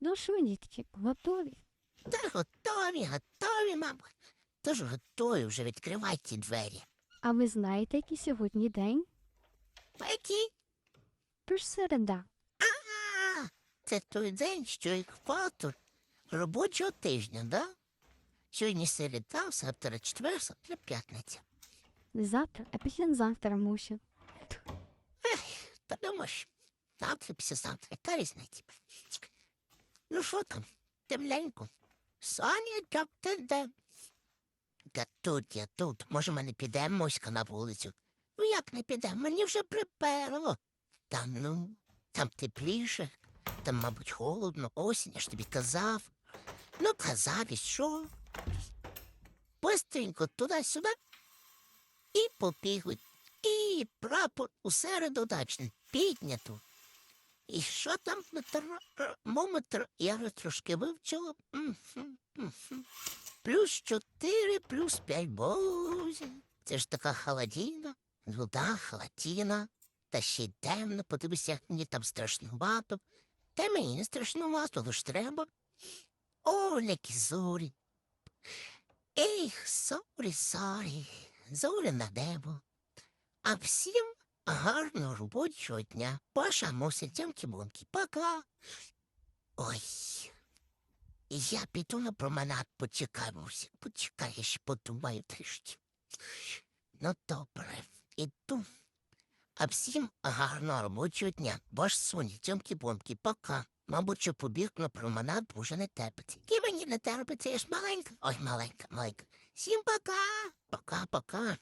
Ну що, дітки, готові? Та готові, готові, мабуть. Тож готові вже відкривайте двері. А ви знаєте, який сьогодні день? Які? Тож середа. А, це той день, що екватор робочого тижня, да? Сьогодні середа, завтра четвер, завтра п'ятниця. Не завтра, а післязавтра мушу. Та думаєш, завтра, післязавтра, яка різниця? Ну що там, темненько? Сонячок, ти де? Та тут я тут. Може, ми не підемо моська на вулицю? Ну як не підемо? Мені вже приперло. Та ну, там тепліше, там, мабуть, холодно, осінь, я ж тобі казав. Ну, казав, і що? Быстренько туди-сюди і побігли. І прапор у середу дачний піднято. І що там термометр? Я вже трошки вивчила. Плюс чотири, плюс п'ять боже. Це ж така холодіна. Ну да, холодіна. Та ще й темно, подивися, мені там страшнувато. Та мені не страшнувато, лиш треба. О, які зорі. Ех, зорі, зорі, зорі на небо. А всім гарного робочого дня. Паша мусить тямки бунки. Пока. Ой. Я піду на променад почекаюся. Почекай, ще подумаю трішки. Ну, добре, іду. А всім гарного робочого дня. Ваш соні, тямки бунки. Пока. Мабуть, що побіг на променад, вже не терпиться. І мені не терпиться, я ж маленька. Ой, маленька, маленька. Всім пока. Пока-пока.